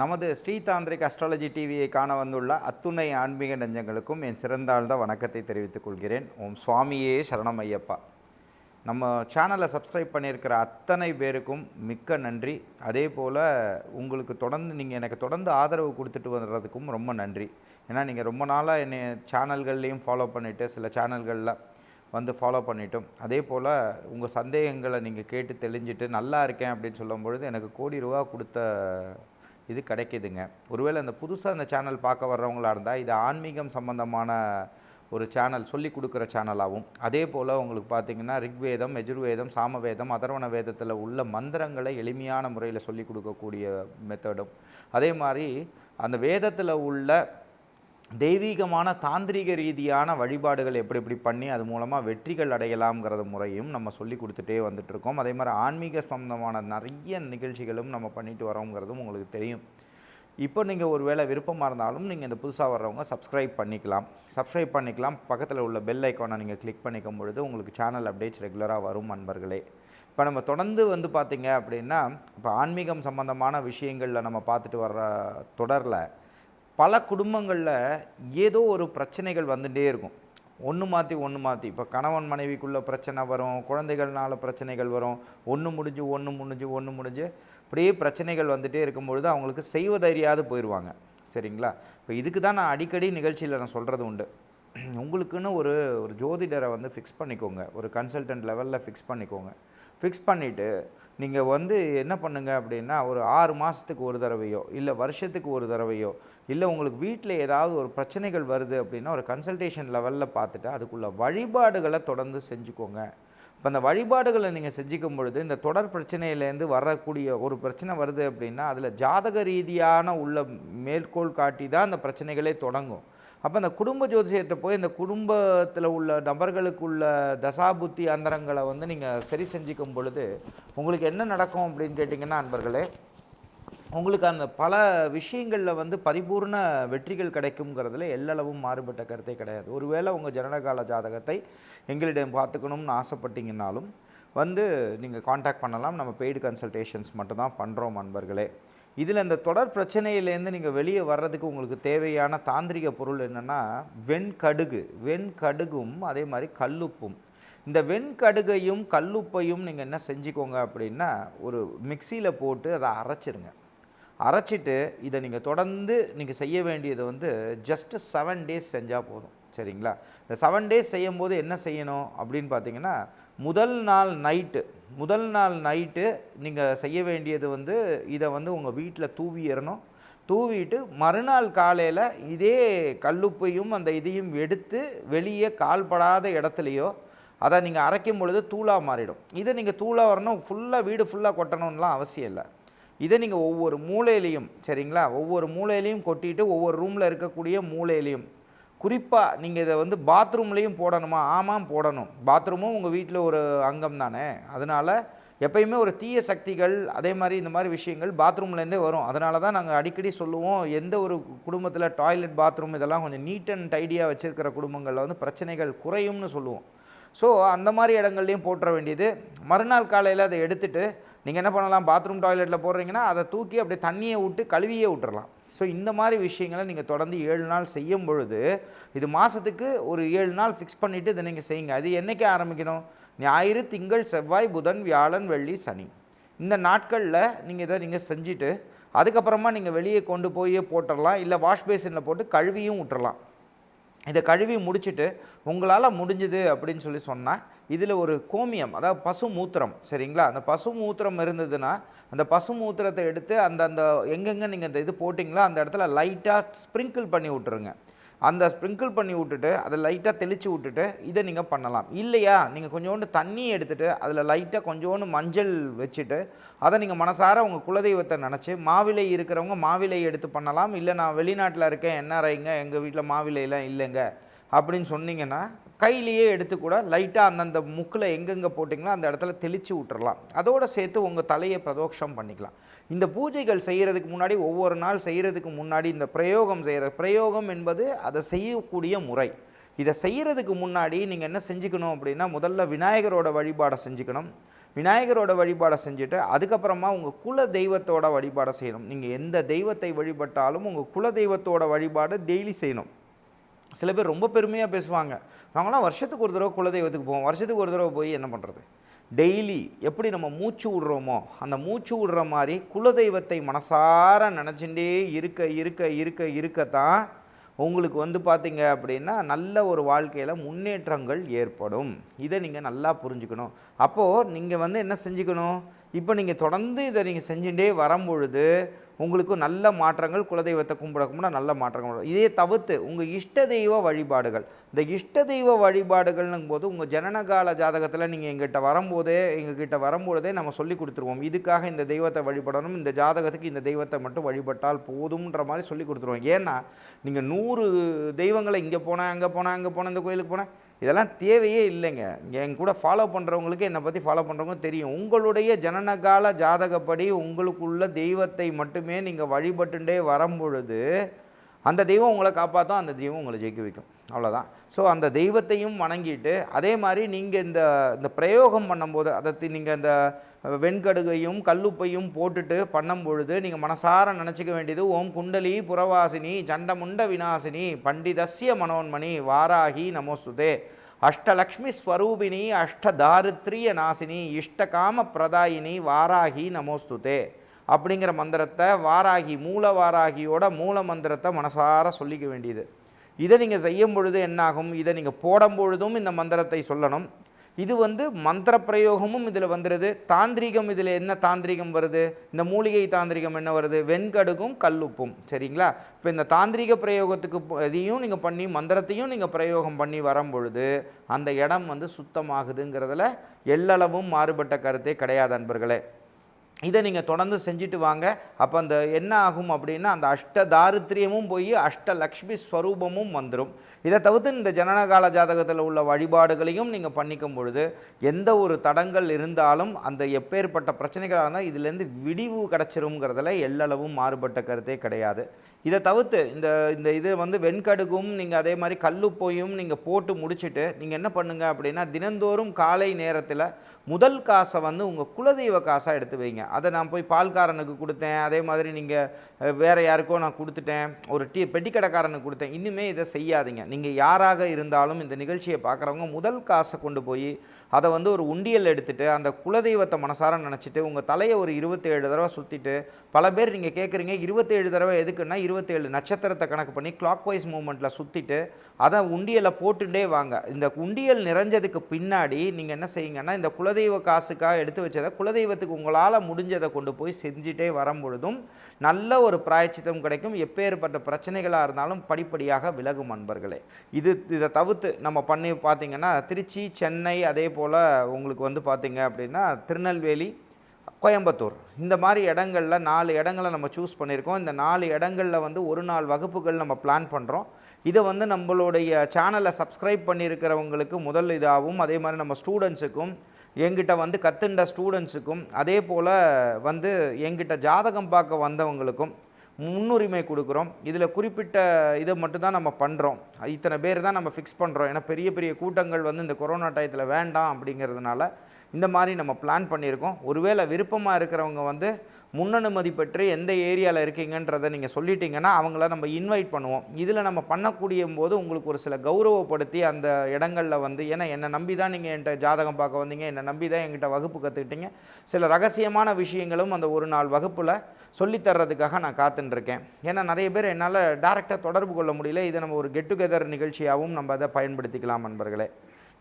நமது ஸ்ரீதாந்திரிக் அஸ்ட்ராலஜி டிவியை காண வந்துள்ள அத்துணை ஆன்மீக நெஞ்சங்களுக்கும் என் சிறந்தாழ்ந்த வணக்கத்தை தெரிவித்துக் கொள்கிறேன். ஓம் சுவாமியே சரணம் ஐயப்பா நம்ம சேனலை சப்ஸ்கிரைப் பண்ணியிருக்கிற அத்தனை பேருக்கும் மிக்க நன்றி. அதே போல் உங்களுக்கு தொடர்ந்து நீங்கள் எனக்கு தொடர்ந்து ஆதரவு கொடுத்துட்டு வர்றதுக்கும் ரொம்ப நன்றி. ஏன்னா நீங்கள் ரொம்ப நாளாக என்னை சேனல்கள்லேயும் ஃபாலோ பண்ணிவிட்டு சில சேனல்களில் வந்து ஃபாலோ பண்ணிட்டோம். அதே போல் உங்கள் சந்தேகங்களை நீங்கள் கேட்டு தெளிஞ்சிட்டு நல்லா இருக்கேன் அப்படின்னு சொல்லும் பொழுது எனக்கு கோடி ரூபா கொடுத்த இது கிடைக்குதுங்க. ஒருவேளை அந்த புதுசாக அந்த சேனல் பார்க்க வர்றவங்களா இருந்தால் இது ஆன்மீகம் சம்பந்தமான ஒரு சேனல் சொல்லி கொடுக்குற சேனலாகவும் அதே போல் உங்களுக்கு பார்த்தீங்கன்னா ரிக்வேதம் எஜுர்வேதம் சாமவேதம் அதர்வண வேதத்தில் உள்ள மந்திரங்களை எளிமையான முறையில் சொல்லி கொடுக்கக்கூடிய மெத்தடும் அதே மாதிரி அந்த வேதத்தில் உள்ள தெய்வீகமான தாந்திரிக ரீதியான வழிபாடுகள் எப்படி எப்படி பண்ணி அது மூலமாக வெற்றிகள் அடையலாம்ங்கிறத முறையும் நம்ம சொல்லி கொடுத்துட்டே வந்துட்ருக்கோம் அதே மாதிரி ஆன்மீக சம்பந்தமான நிறைய நிகழ்ச்சிகளும் நம்ம பண்ணிட்டு வரோங்கிறதும் உங்களுக்கு தெரியும். இப்போ நீங்கள் ஒரு வேளை விருப்பமாக இருந்தாலும் நீங்கள் இந்த புதுசாக வர்றவங்க சப்ஸ்கிரைப் பண்ணிக்கலாம். சப்ஸ்கிரைப் பண்ணிக்கலாம். பக்கத்தில் உள்ள பெல் ஐக்கானை நீங்கள் கிளிக் பண்ணிக்கும் பொழுது உங்களுக்கு சேனல் அப்டேட்ஸ் ரெகுலராக வரும் நண்பர்களே. இப்போ நம்ம தொடர்ந்து வந்து பார்த்திங்க அப்படின்னா இப்போ ஆன்மீகம் சம்பந்தமான விஷயங்களில் நம்ம பார்த்துட்டு வர்ற தொடரில் பல குடும்பங்களில் ஏதோ ஒரு பிரச்சனைகள் வந்துகிட்டே இருக்கும். ஒன்று மாற்றி ஒன்று மாற்றி இப்போ கணவன் மனைவிக்குள்ளே பிரச்சனை வரும் குழந்தைகள்னால பிரச்சனைகள் வரும். ஒன்று முடிஞ்சு ஒன்று முடிஞ்சு ஒன்று முடிஞ்சு இப்படியே பிரச்சனைகள் வந்துகிட்டே இருக்கும்பொழுது அவங்களுக்கு செய்வதறியாது போயிடுவாங்க சரிங்களா? இப்போ இதுக்கு தான் நான் அடிக்கடி நிகழ்ச்சியில் நான் சொல்கிறது உண்டு. உங்களுக்குன்னு ஒரு ஒரு ஜோதிடரை வந்து ஃபிக்ஸ் பண்ணிக்கோங்க. ஒரு கன்சல்டன்ட் லெவலில் ஃபிக்ஸ் பண்ணிக்கோங்க. ஃபிக்ஸ் பண்ணிவிட்டு நீங்கள் வந்து என்ன பண்ணுங்கள் அப்படின்னா ஒரு ஆறு மாதத்துக்கு ஒரு தடவையோ இல்லை வருஷத்துக்கு ஒரு தடவையோ இல்லை உங்களுக்கு வீட்டில் ஏதாவது ஒரு பிரச்சனைகள் வருது அப்படின்னா ஒரு கன்சல்டேஷன் லெவலில் பார்த்துட்டு அதுக்குள்ள வழிபாடுகளை தொடர்ந்து செஞ்சுக்கோங்க. இப்போ அந்த வழிபாடுகளை நீங்கள் செஞ்சுக்கும் பொழுது இந்த தொடர் பிரச்சனையிலேருந்து வரக்கூடிய ஒரு பிரச்சனை வருது அப்படின்னா அதில் ஜாதக ரீதியான உள்ள மேற்கோள் காட்டி தான் அந்த பிரச்சனைகளே தொடங்கும். அப்போ அந்த குடும்ப ஜோதிஷர்கிட்ட போய் இந்த குடும்பத்தில் உள்ள நபர்களுக்குள்ள தசாபுத்தி அந்தரங்களை வந்து நீங்கள் சரி செஞ்சுக்கும் பொழுது உங்களுக்கு என்ன நடக்கும் அப்படின்னு கேட்டிங்கன்னா நண்பர்களே உங்களுக்கு அந்த பல விஷயங்களில் வந்து பரிபூர்ண வெற்றிகள் கிடைக்குங்கிறதுல எல்லளவும் மாறுபட்ட கருத்தே கிடையாது. ஒருவேளை உங்கள் ஜனனகால ஜாதகத்தை எங்களிடம் பார்த்துக்கணும்னு ஆசைப்பட்டீங்கன்னாலும் வந்து நீங்கள் காண்டாக்ட் பண்ணலாம். நம்ம பெய்டு கன்சல்டேஷன்ஸ் மட்டும்தான் பண்ணுறோம் நண்பர்களே இதில் இந்த தொடர் பிரச்சனையிலேருந்து நீங்கள் வெளியே வர்றதுக்கு உங்களுக்கு தேவையான தாந்திரிக பொருள் என்னென்னா வெண்கடுகு. வெண்கடுகும் அதே மாதிரி கல்லுப்பும். இந்த வெண்கடுகையும் கல்லுப்பையும் நீங்கள் என்ன செஞ்சுக்கோங்க அப்படின்னா ஒரு மிக்சியில் போட்டு அதை அரைச்சிருங்க. அரைச்சிட்டு இதை நீங்கள் தொடர்ந்து நீங்கள் செய்ய வேண்டியது வந்து ஜஸ்ட்டு செவன் டேஸ் செஞ்சால் போதும். சரிங்களா? இந்த செவன் டேஸ் செய்யும் போது என்ன செய்யணும் அப்படின்னு பார்த்தீங்கன்னா முதல் நாள் நைட்டு முதல் நாள் நைட்டு நீங்கள் செய்ய வேண்டியது வந்து இதை வந்து உங்கள் வீட்டில் தூவிடணும் தூவிட்டு மறுநாள் காலையில் இதே கல்லுப்பையும் அந்த இதையும் எடுத்து வெளியே கால்படாத இடத்துலையோ அதை நீங்கள் அரைக்கும் பொழுது தூளாக மாறிடும். இதை நீங்கள் தூளாக வரணும் ஃபுல்லாக வீடு ஃபுல்லாக கொட்டணும்லாம் அவசியம் இல்லை. இதை நீங்கள் ஒவ்வொரு மூலையிலையும் சரிங்களா? ஒவ்வொரு மூலையிலையும் கொட்டிட்டு ஒவ்வொரு ரூமில் இருக்கக்கூடிய மூலையிலையும். குறிப்பாக நீங்கள் இதை வந்து பாத்ரூம்லேயும் போடணுமா? ஆமாம் போடணும். பாத்ரூமும் உங்கள் வீட்டில் ஒரு அங்கம் தானே? அதனால் எப்பயுமே ஒரு தீய சக்திகள் அதே மாதிரி இந்த மாதிரி விஷயங்கள் பாத்ரூம்லேருந்தே வரும். அதனால தான் நாங்கள் அடிக்கடி சொல்லுவோம் எந்த ஒரு குடும்பத்தில் டாய்லெட் பாத்ரூம் இதெல்லாம் கொஞ்சம் நீட் அண்ட் டைடியாக வச்சுருக்கிற குடும்பங்களில் வந்து பிரச்சனைகள் குறையும்னு சொல்லுவோம். ஸோ அந்த மாதிரி இடங்கள்லையும் போட்டுற வேண்டியது. மறுநாள் காலையில் அதை எடுத்துகிட்டு நீங்கள் என்ன பண்ணலாம்? பாத்ரூம் டாய்லெட்டில் போடுறீங்கன்னா அதை தூக்கி அப்படியே தண்ணியை விட்டு கழுவியே விட்டுறலாம். ஸோ இந்த மாதிரி விஷயங்களை நீங்கள் தொடர்ந்து ஏழு நாள் செய்யும் பொழுது இது மாதத்துக்கு ஒரு ஏழு நாள் ஃபிக்ஸ் பண்ணிவிட்டு இதை நீங்கள் செய்யுங்க. அது என்றைக்கு ஆரம்பிக்கணும்? ஞாயிறு திங்கள் செவ்வாய் புதன் வியாழன் வெள்ளி சனி. இந்த நாட்களில் நீங்கள் இதை நீங்கள் செஞ்சுட்டு அதுக்கப்புறமா நீங்கள் வெளியே கொண்டு போய் போட்டுடலாம் இல்லை வாஷ் பேசினில் போட்டு கழுவியும் விட்டுறலாம். இதை கழுவி முடிச்சுட்டு உங்களால் முடிஞ்சுது அப்படின்னு சொல்லி சொன்னால் இதில் ஒரு கோமியம் அதாவது பசு மூத்திரம் சரிங்களா? அந்த பசு மூத்திரம் இருந்ததுன்னா அந்த பசு மூத்திரத்தை எடுத்து அந்த அந்த எங்கெங்கே நீங்கள் அந்த இது போட்டிங்களோ அந்த இடத்துல லைட்டாக ஸ்ப்ரிங்கிள் பண்ணி விட்டுருங்க. அந்த ஸ்ப்ரிங்கிள் பண்ணி விட்டுட்டு அதை லைட்டாக தெளித்து விட்டுட்டு இதை நீங்கள் பண்ணலாம். இல்லையா? நீங்கள் கொஞ்சோண்டு தண்ணி எடுத்துகிட்டு அதில் லைட்டாக கொஞ்சோண்டு மஞ்சள் வச்சுட்டு அதை நீங்கள் மனசார உங்கள் குலதெய்வத்தை நினச்சி மாவிலை இருக்கிறவங்க மாவிலை எடுத்து பண்ணலாம். இல்லை நான் வெளிநாட்டில் இருக்கேன் என்ஆர்ஐங்க எங்கள் வீட்டில் மாவிலையெல்லாம் இல்லைங்க. அப்படின்னு சொன்னீங்கன்னா கையிலேயே எடுத்து கூட லைட்டாக அந்தந்த முக்கில் எங்கெங்கே போட்டிங்களோ அந்த இடத்துல தெளித்து விட்டுறலாம் அதோடு சேர்த்து உங்கள் தலையை பிரதோஷம் பண்ணிக்கலாம். இந்த பூஜைகள் செய்கிறதுக்கு முன்னாடி ஒவ்வொரு நாள் செய்கிறதுக்கு முன்னாடி இந்த பிரயோகம் செய்கிற பிரயோகம் என்பது அதை செய்யக்கூடிய முறை. இதை செய்கிறதுக்கு முன்னாடி நீங்கள் என்ன செஞ்சுக்கணும் அப்படின்னா முதல்ல விநாயகரோட வழிபாடை செஞ்சுக்கணும். விநாயகரோட வழிபாடை செஞ்சுட்டு அதுக்கப்புறமா உங்கள் குல தெய்வத்தோட வழிபாடை செய்யணும். நீங்கள் எந்த தெய்வத்தை வழிபட்டாலும் உங்கள் குல தெய்வத்தோட வழிபாடு டெய்லி செய்யணும். சில பேர் ரொம்ப பெருமையாக பேசுவாங்க. நாங்களாம் வருஷத்துக்கு ஒரு தடவை குலதெய்வத்துக்கு போவோம். வருஷத்துக்கு ஒரு தடவை போய் என்ன பண்ணுறது டெய்லி எப்படி நம்ம மூச்சு விடுறோமோ அந்த மூச்சு விடுற மாதிரி குலதெய்வத்தை மனசார நினச்சிட்டே இருக்க இருக்க இருக்க இருக்கத்தான் உங்களுக்கு வந்து பார்த்தீங்க அப்படின்னா நல்ல ஒரு வாழ்க்கையில் முன்னேற்றங்கள் ஏற்படும். இதை நீங்கள் நல்லா புரிஞ்சுக்கணும். அப்போது நீங்கள் வந்து என்ன செஞ்சுக்கணும்? இப்போ நீங்கள் தொடர்ந்து இதை நீங்கள் செஞ்சுட்டே வரும்பொழுது உங்களுக்கு நல்ல மாற்றங்கள் குலதெய்வத்தை கும்பிட கும்பிட நல்ல மாற்றங்கள் வரும். இதே தவிர்த்து உங்கள் இஷ்ட தெய்வ வழிபாடுகள். இந்த இஷ்ட தெய்வ வழிபாடுகள்னும் போது உங்கள் ஜனனகால ஜாதகத்தில் நீங்கள் எங்கிட்ட வரும்போதே எங்ககிட்ட வரும்பொழுதே நம்ம சொல்லி கொடுத்துருவோம். இதுக்காக இந்த தெய்வத்தை வழிபடணும் இந்த ஜாதகத்துக்கு இந்த தெய்வத்தை மட்டும் வழிபட்டால் போதும்ன்ற மாதிரி சொல்லி கொடுத்துருவோம். ஏன்னா நீங்கள் நூறு தெய்வங்களை இங்கே போனால் அங்கே போனால் அங்கே போனால் இந்த கோயிலுக்கு போனால் இதெல்லாம் தேவையே இல்லைங்க. என் கூட ஃபாலோ பண்ணுறவங்களுக்கு என்னை பற்றி ஃபாலோ பண்ணுறவங்க தெரியும். உங்களுடைய ஜனனகால ஜாதகப்படி உங்களுக்குள்ள தெய்வத்தை மட்டுமே நீங்கள் வழிபட்டுண்டே வரும்பொழுது அந்த தெய்வம் உங்களை காப்பாற்றும் அந்த தெய்வம் உங்களை ஜெயிக்க வைக்கும். அவ்வளோதான் ஸோ அந்த தெய்வத்தையும் வணங்கிட்டு அதே மாதிரி நீங்கள் இந்த இந்த பிரயோகம் பண்ணும்போது அதை நீங்கள் இந்த வெண்கடுகையும் கல்லுப்பையும் போட்டுட்டு பண்ணும் பொழுது நீங்கள் மனசார நினச்சிக்க வேண்டியது ஓம் குண்டலி புறவாசினி சண்டமுண்ட விநாசினி பண்டிதஸ்ய மனோன்மணி வாராகி நமோசுதே அஷ்டலக்ஷ்மி ஸ்வரூபிணி அஷ்டதாரித்ரிய நாசினி இஷ்டகாம பிரதாயினி வாராகி நமோஸ்துதே. அப்படிங்கிற மந்திரத்தை வாராகி மூல வாராகியோட மூல மந்திரத்தை மனசார சொல்லிக்க வேண்டியது. இதை நீங்கள் செய்யும் பொழுது என்னாகும்? இதை நீங்கள் போடும் பொழுதும் இந்த மந்திரத்தை சொல்லணும். இது வந்து மந்திர பிரயோகமும் இதில் வந்துடுது தாந்திரிகம் இதில் என்ன தாந்திரிகம் வருது? இந்த மூலிகை தாந்திரிகம் என்ன வருது? வெண்கடுகும் கல்லுப்பும். சரிங்களா? இப்போ இந்த தாந்திரிக பிரயோகத்துக்கு இதையும் நீங்கள் பண்ணி மந்திரத்தையும் நீங்கள் பிரயோகம் பண்ணி வரும் பொழுது அந்த இடம் வந்து சுத்தமாகுதுங்கிறதுல எல்லளவும் மாறுபட்ட கருத்தே கிடையாது அன்பர்களே. இதை நீங்கள் தொடர்ந்து செஞ்சுட்டு வாங்க. அப்போ அந்த என்ன ஆகும் அப்படின்னா அந்த அஷ்ட தாரித்ரியமும் போய் அஷ்ட லக்ஷ்மி ஸ்வரூபமும் வந்துடும் இதை தவிர்த்து இந்த ஜனனகால ஜாதகத்தில் உள்ள வழிபாடுகளையும் நீங்கள் பண்ணிக்கும் பொழுது எந்த ஒரு தடங்கள் இருந்தாலும் அந்த எப்பேற்பட்ட பிரச்சனைகளாக இருந்தால் இதுலேருந்து விடிவு கிடச்சிருங்கிறதுல எல்லளவும் மாறுபட்ட கருத்தே கிடையாது. இதை தவிர்த்து இந்த இந்த இது வந்து வெண்கடுகும் நீங்கள் அதே மாதிரி கல்லுப்போயும் நீங்கள் போட்டு முடிச்சுட்டு நீங்கள் என்ன பண்ணுங்கள் அப்படின்னா தினந்தோறும் காலை நேரத்தில் முதல் காசை வந்து உங்கள் குலதெய்வ காசாக எடுத்து வைங்க. அதை நான் போய் பால்காரனுக்கு கொடுத்தேன். அதே மாதிரி நீங்கள் வேறு யாருக்கோ நான் கொடுத்துட்டேன். ஒரு டீ பெட்டிக்கடைக்காரனுக்கு கொடுத்தேன். இன்னுமே இதை செய்யாதீங்க. நீங்கள் யாராக இருந்தாலும் இந்த நிகழ்ச்சியை பார்க்குறவங்க முதல் காசை கொண்டு போய் அதை வந்து ஒரு உண்டியல் எடுத்துகிட்டு அந்த குலதெய்வத்தை மனசார நினச்சிட்டு உங்கள் தலையை ஒரு இருபத்தேழு தடவை சுற்றிட்டு பல பேர் நீங்கள் கேட்குறீங்க இருபத்தேழு தடவை எதுக்குன்னா இருபத்தேழு நட்சத்திரத்தை கணக்கு பண்ணி கிளாக் வைஸ் மூமெண்ட்டில் சுற்றிட்டு அதை உண்டியலை போட்டுட்டே வாங்க. இந்த உண்டியல் நிறைஞ்சதுக்கு பின்னாடி நீங்கள் என்ன செய்யுங்கன்னா இந்த குலதெய்வ காசுக்காக எடுத்து வச்சதை குலதெய்வத்துக்கு உங்களால் முடிஞ்சதை கொண்டு போய் செஞ்சுட்டே வரும் பொழுதும் நல்ல ஒரு பிராயச்சித்தம் கிடைக்கும். எப்பேற்பட்ட பிரச்சனைகளாக இருந்தாலும் படிப்படியாக விலகும் அன்பர்களே. இது இதை தவிர்த்து நம்ம பண்ணி பார்த்தீங்கன்னா திருச்சி சென்னை அதே போல் உங்களுக்கு வந்து பார்த்தீங்க அப்படின்னா திருநெல்வேலி கோயம்புத்தூர். இந்த மாதிரி இடங்களில் நாலு இடங்களை நம்ம சூஸ் பண்ணியிருக்கோம். இந்த நாலு இடங்களில் வந்து ஒரு நாள் வகுப்புகள் நம்ம பிளான் பண்ணுறோம் இதை வந்து நம்மளுடைய சேனலை சப்ஸ்கிரைப் பண்ணியிருக்கிறவங்களுக்கு முதல் இதாகவும் அதே மாதிரி நம்ம ஸ்டூடெண்ட்ஸுக்கும் எங்கிட்ட வந்து கத்துண்ட ஸ்டூடெண்ட்ஸுக்கும் அதே போல் வந்து எங்கிட்ட ஜாதகம் பார்க்க வந்தவங்களுக்கும் முன்னுரிமை கொடுக்குறோம். இதில் குறிப்பிட்ட இதை மட்டும்தான் நம்ம பண்ணுறோம் இத்தனை பேர் தான் நம்ம ஃபிக்ஸ் பண்ணுறோம் ஏன்னா பெரிய பெரிய கூட்டங்கள் வந்து இந்த கொரோனா டயத்தில் வேண்டாம் அப்படிங்கிறதுனால இந்த மாதிரி நம்ம பிளான் பண்ணியிருக்கோம். ஒருவேளை விருப்பமாக இருக்கிறவங்க வந்து முன்னனுமதி பெற்று எந்த ஏரியாவில் இருக்கீங்கன்றதை நீங்கள் சொல்லிட்டீங்கன்னா அவங்கள நம்ம இன்வைட் பண்ணுவோம். இதில் நம்ம பண்ணக்கூடிய போது உங்களுக்கு ஒரு சில கௌரவப்படுத்தி அந்த இடங்களில் வந்து ஏன்னா என்னை நம்பி தான் நீங்கள் என்கிட்ட ஜாதகம் பார்க்க வந்தீங்க என்னை நம்பி தான் என்கிட்ட வகுப்பு கற்றுக்கிட்டீங்க சில ரகசியமான விஷயங்களும் அந்த ஒரு நாள் வகுப்பில் சொல்லித்தர்றதுக்காக நான் காத்துன்னு இருக்கேன் ஏன்னா நிறைய பேர் என்னால் டேரெக்டாக தொடர்பு கொள்ள முடியல. இதை நம்ம ஒரு கெட் டுகெதர் நிகழ்ச்சியாகவும் நம்ம அதை பயன்படுத்திக்கலாம் நண்பர்களே.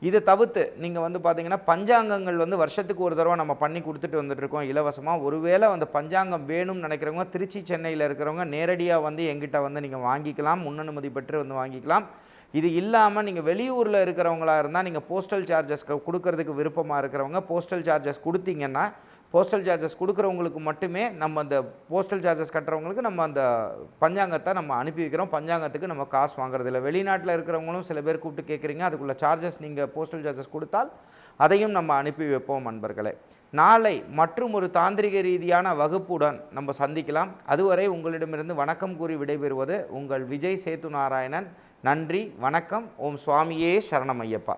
இதை தவிர்த்து நீங்கள் வந்து பார்த்தீங்கன்னா பஞ்சாங்கங்கள் வந்து வருஷத்துக்கு ஒரு தடவை நம்ம பண்ணி கொடுத்துட்டு வந்துட்டுருக்கோம் இலவசமாக ஒருவேளை அந்த பஞ்சாங்கம் வேணும்னு நினைக்கிறவங்க திருச்சி சென்னையில் இருக்கிறவங்க நேரடியாக வந்து எங்கிட்ட வந்து நீங்கள் வாங்கிக்கலாம் முன்னனுமதி பெற்று வந்து வாங்கிக்கலாம். இது இல்லாமல் நீங்கள் வெளியூரில் இருக்கிறவங்களா இருந்தால் நீங்கள் போஸ்டல் சார்ஜஸ் கொடுக்கறதுக்கு விருப்பமாக இருக்கிறவங்க போஸ்டல் சார்ஜஸ் கொடுத்தீங்கன்னா போஸ்டல் சார்ஜஸ் கொடுக்குறவங்களுக்கு மட்டுமே நம்ம அந்த போஸ்டல் சார்ஜஸ் கட்டுறவங்களுக்கு நம்ம அந்த பஞ்சாங்கத்தை நம்ம அனுப்பி வைக்கிறோம். பஞ்சாங்கத்துக்கு நம்ம காசு வாங்குறது இல்லை. வெளிநாட்டில் இருக்கிறவங்களும் சில பேர் கூப்பிட்டு கேட்குறீங்க அதுக்குள்ள சார்ஜஸ் நீங்கள் போஸ்டல் சார்ஜஸ் கொடுத்தால் அதையும் நம்ம அனுப்பி வைப்போம் நண்பர்களே. நாளை மற்றும் ஒரு தாந்திரிக ரீதியான வகுப்புடன் நம்ம சந்திக்கலாம். அதுவரை உங்களிடமிருந்து வணக்கம் கூறி விடைபெறுவது உங்கள் விஜய் சேத்து நாராயணன் நன்றி வணக்கம். ஓம் சுவாமியே சரணம் ஐயப்பா.